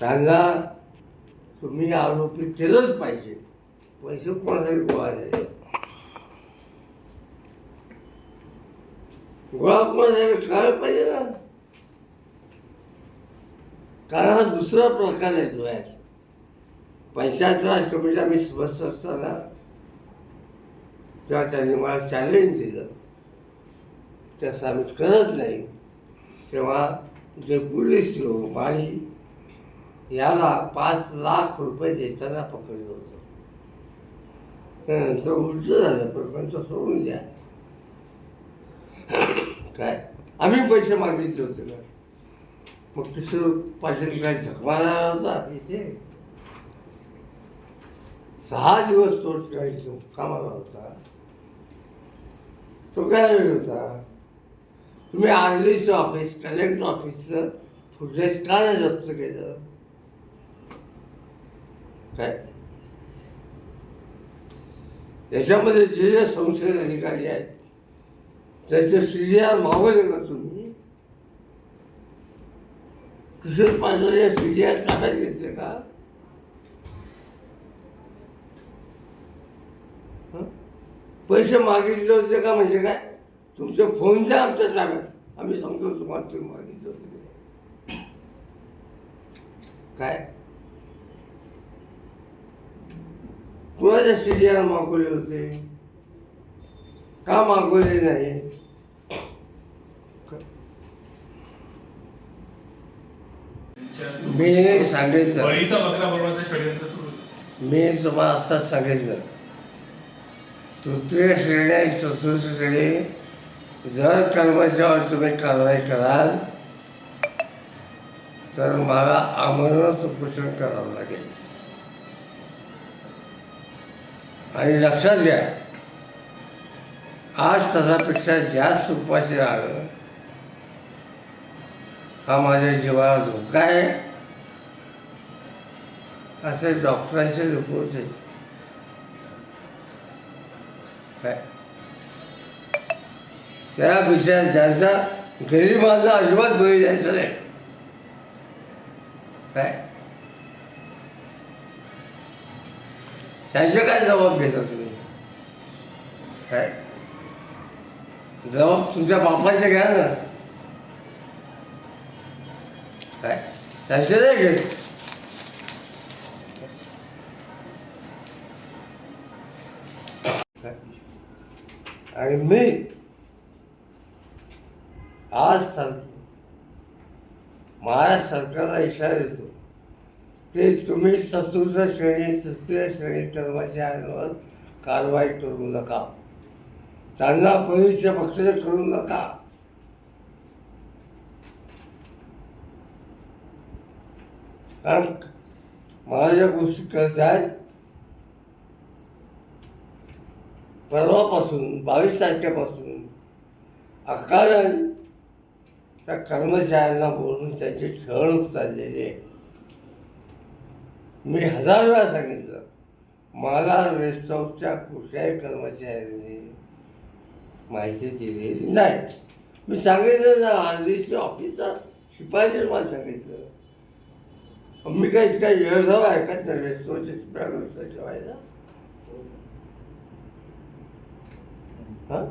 सांगा तुम्ही आरोपी केलंच पाहिजे. पैसे कोणासाठी गोळा झाले गोळा कोणासाठी कळायला पाहिजे ना. कारण हा दुसरा प्रकार आहे तो आहे पंचायत राज कमिटीला मी सदस्य असताना तेव्हा त्यांनी मला चॅलेंज दिलं तसं आम्ही करत नाही. तेव्हा जे पोलीस लोक आणि याला पाच लाख रुपये देताना पकडलं होतं. त्यानंतर उलट झालं प्रपंच सोडून द्या. काय? आम्ही पैसे मागितले होते ना. मग किशोर पाटील काय झकमारा होता पैसे. सहा दिवस तो ठिकाणी कामाला होता. तो काय वेळ होता? तुम्ही आर ऑफिस कलेक्टर ऑफिसचं फुटेज का जप्त केलं. काय? याच्यामध्ये जे जे संशयित अधिकारी आहेत त्यांचे सीडीआर मागवले का तुम्ही? किशोर पाटील या सीडीआर ताब्यात घेतले का? पैसे मागितले होते का म्हणजे काय? तुमचे फोन द्या आमच्या ताब्यात आम्ही सांगतो तुम्हाला तुम्ही मागितले होते. काय? कुणाच्या सीडीआर मागवले होते. का मागवले नाही? मी सांगितलं. मी तुम्हाला आत्ताच सांगितलं तृतीय श्रेणी आणि चतुर्थ श्रेणी जर कर्मचाऱ्यावर तुम्ही कारवाई कराल तर मला आमरण उपोषण करावं लागेल. आणि लक्षात घ्या आठ तासापेक्षा जास्त उपाशी राहणं हा माझ्या जीवाला धोका आहे. असे डॉक्टरांचे रिपोर्ट आहेत. काय? त्या विषयात ज्यांचा गरिबांचा अजिबात बळी जायचं नाही. काय? त्यांचे काय जबाब घेता तुम्ही? काय? जबाब तुमच्या बापाचे घ्या ना. काय? त्यांचे नाही घेत. आणि मी आज सर महाराष्ट्र सरकारला इशारा देतो. ते तुम्ही चतुर्थ श्रेणी तृतीय श्रेणी कर्मचाऱ्यांवर कारवाई करू नका. त्यांना पोलीसच्या पक्षाचे करू नका. कारण मला ज्या गोष्टी करत आहेत परवापासून बावीस तारखेपासून अकारण त्या कर्मचाऱ्यांना बोलून त्यांची छळ चाललेली आहे. मी हजार वेळा सांगितलं मला वेस्ट हाऊसच्या कुठल्याही कर्मचाऱ्यांनी माहिती दिलेली नाही. मी सांगितलं ना आधीचे ऑफिसर शिपाईने मला सांगितलं. मी काही इतका येळसाव ऐकत नाही वेस्ट हाऊसच्या शिपाई ठेवायचा हां?